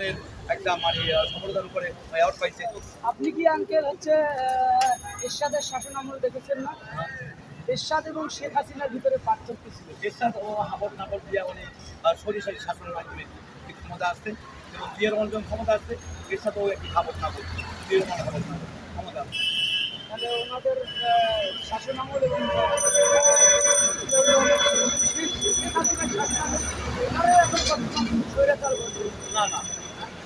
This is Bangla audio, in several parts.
ধরনের একটা মানে সফলতার উপরে অ্যাওয়ার্ড পাইছে। আপনি কি আঙ্কেল হচ্ছে এরশাদের শাসন আমল দেখেছেন না? এরশাদ এবং শেখ হাসিনার ভিতরে পার্থক্য ছিল। এরশাদ ও হাবর নাবর দিয়া উনি সরি সরি শাসনের মাধ্যমে ক্ষমতা আসছে এবং জিয়ার রহমান যখন ক্ষমতা আসছে এরশাদ ও একটি হাবর নাবর জিয়ার হাবর ক্ষমতা আসছে। তাহলে ওনাদের শাসন আমল এবং। না না।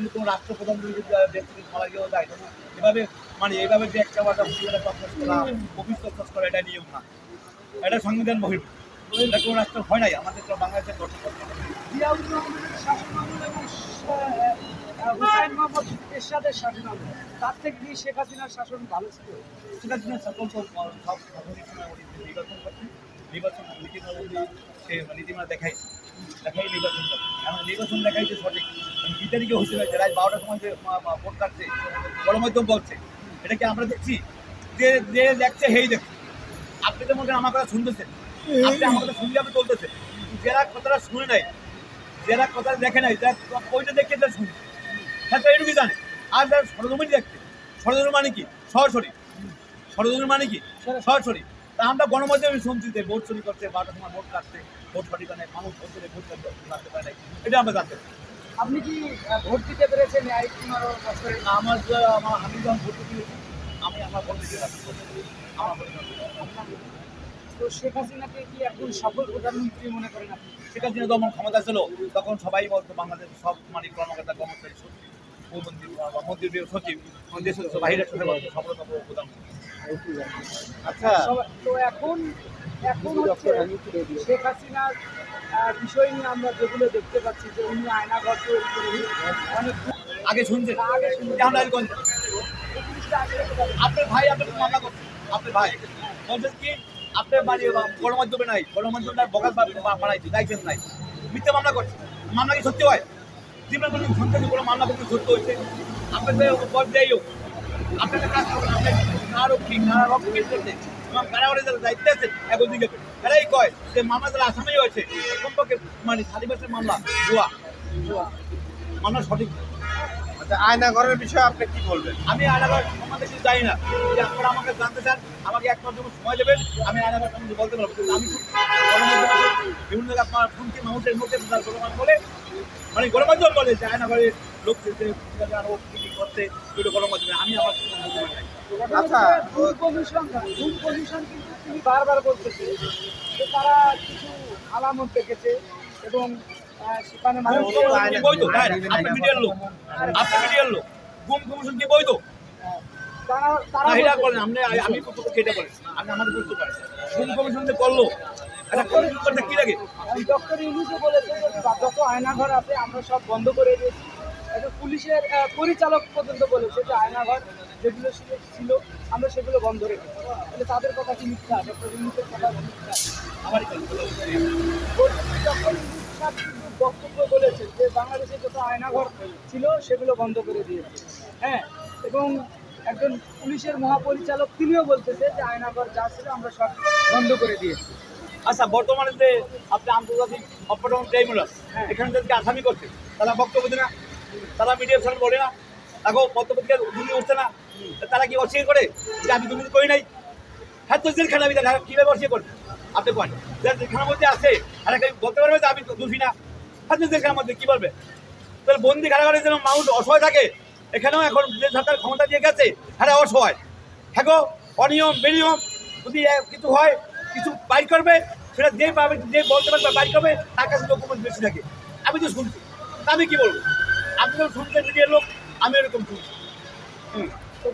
কিন্তু কোনো রাষ্ট্রপ্রধান যদি দেশ মারা গিয়েও যায় তখন এভাবে মানে এইভাবে যে একটা বাটা প্রতিবাদ প্রকাশ করা অফিস করা এটা নিয়ম না। এটা সংবিধান বহির্ভূত। এটা কোনো রাষ্ট্র হয় নাই আমাদের তো বাংলাদেশের গঠন করতে। শাসন আমল এবং আহ, আহ, হুসাইন মোহাম্মদ এরশাদের শাসন আমল তার থেকে কি শেখ হাসিনার শাসন ভালো ছিল? শেখ সব নির্বাচন করছেন নির্বাচন নীতিমালা উনি সে নীতিমালা দেখাই দেখাই নির্বাচন নির্বাচন দেখাই যে সঠিক বিচারিকে হয়েছে হয়েছে রাত বারোটার সময় যে ভোট কাটছে গণমাধ্যম বলছে। এটা কি আমরা দেখছি? যে যে দেখছে হেই দেখছে। আপনি তো মনে আমার কথা শুনতেছেন। আপনি আমার কথা শুনলে আপনি চলতেছেন যারা কথাটা শুনে নাই যারা কথা দেখে নাই যারা ওইটা দেখে যারা শুনে হ্যাঁ এটুকুই জানে। আর যারা ষড়যন্ত্র দেখছে ষড়যন্ত্র মানে কি? সরাসরি। ষড়যন্ত্র মানে কি? সরাসরি। তা আমরা গণমাধ্যমে শুনছি যে ভোট চুরি করছে বারোটার সময় ভোট কাটছে ভোট সঠিক নাই মানুষ ভোট করে ভোট কাটতে পারে নাই। এটা আমরা জানতে। আপনি কি ভোট দিতে পেরেছেন আমার আমার আমি যখন ভোট দিয়েছি আমি আমার ভোট দিয়েছি আমার। তো শেখ হাসিনাকে কি এখন সফল প্রধানমন্ত্রী মনে করেন আপনি? শেখ হাসিনা যখন ক্ষমতা ছিল তখন সবাই বলতো বাংলাদেশের সব মানে কর্মকর্তা কর্মচারী সচিব মন্ত্রী মন্ত্রী সচিব দেশের বাহিরের সাথে সফলতা আচ্ছা। তো এখন এখন হচ্ছে শেখ হাসিনার বিষয় নিয়ে আমরা যেগুলো দেখতে পাচ্ছি যে উনি আয়নাঘর তৈরি করে অনেক আগে শুনছেন? আপনার ভাই আপনাকে মামলা করছে। আপনার ভাই বলছেন কি আপনার বাড়ি গণমাধ্যমে নাই গণমাধ্যমে বকাল বানাইছে দায়িত্ব নাই। মিথ্যা মামলা করছে। মামলা কি সত্যি হয়? জীবন সন্তান কোনো মামলা করতে সত্য হয়েছে। আপনাদের পর্যায়েও আপনাদের কাজ করবেন আপনি কারোক্ষী কারারক্ষী করতে এবং কারাগারে যারা দায়িত্ব আছে একদিকে এরাই কয় যে মামলা যারা আসামি হয়েছে সম্পর্কে মানে সাদিবাসের মামলা জুয়া। মামলা সঠিক। আচ্ছা আয়না ঘরের বিষয়ে আপনি কি বলবেন? আমি আয়নাঘর সম্বন্ধে কিছু জানি না। যদি আপনারা আমাকে জানতে চান আমাকে এক মাস যখন সময় দেবেন আমি আয়নাঘর সম্বন্ধে বলতে পারব। কিন্তু আমি বিভিন্ন জায়গায় আপনার শুনছি মানুষের মুখে বলে মানে গণমাধ্যম বলে যে আয়নাঘরে লোক যেতে আরও কি কি করছে গণমাধ্যমে আমি আমার। আচ্ছা। ধূম কমিশন ধূম কমিশন কিন্তু তিনি বারবার বলতেছে যে তারা কিছু আলামত দেখেছে এবং সেখানে মানুষ গুম কমিশন কি বৈধ আপনি মিডিয়ার লোক আপনি মিডিয়ার লোক। গুম কমিশন কি বৈধ? তারা তারা বলছে- বলেন আমি কেটে বলেন আমি আমাদের বুঝতে পারি গুম কমিশন যে করল একটা কমিশন করতে কি লাগে? ডক্টর ইউনুসও বলেছে যে যত আয়নাঘর আছে আমরা সব বন্ধ করে দিয়েছি। পুলিশের পরিচালক পর্যন্ত বলেছে যে আয়নাঘর যেগুলো ছিল ছিল আমরা সেগুলো বন্ধ রেখেছি তাহলে তাদের কথা কি মিথ্যা? ডক্টর ইউনুসের কথা মিথ্যা? বলছি ডক্টর বক্তব্য বলেছেন যে বাংলাদেশে যত আয়নাঘর ছিল সেগুলো বন্ধ করে দিয়েছে। হ্যাঁ এবং একজন পুলিশের মহাপরিচালক তিনিও বলতেছে যে আয়নাঘর যা ছিল আমরা সব বন্ধ করে দিয়েছি। আচ্ছা বর্তমানে যে আপনি আন্তর্জাতিক অপারেশন ট্রাইব্যুনাল এখানে যাদেরকে আসামি করছে তারা বক্তব্য দেয় না তারা মিডিয়ার সামনে বলে না তাকেও পত্রপত্রিকা দুর্নীতি উঠছে না তারা কি অস্বীকার করে যে আমি দুর্নীতি করি নাই? হ্যাঁ তো জেলখানা আমি দেখা কীভাবে অস্বীকার করবে? আপনি কোন? জেলখানার মধ্যে আছে আর একটা বলতে পারবে যে আমি দোষী না। হ্যাঁ তো জেলখানার মধ্যে কী বলবে? তাহলে বন্দি কারাগারে যেন মানুষ অসহায় থাকে এখানেও এখন যে সরকার ক্ষমতা দিয়ে গেছে হ্যাঁ অসহায়। হ্যাঁ অনিয়ম, বেনিয়ম, যদি কিছু হয়, কিছু বাইর করবে, সেটা যে পাবে, যে বলতে পারবে বাইর করবে, তার কাছে ডকুমেন্ট বেশি থাকে। আমি তো শুনছি। আমি কি বলব? আপনি তো শুনছেন মিডিয়ার লোক, আমি এরকম শুনছি। হুম। তো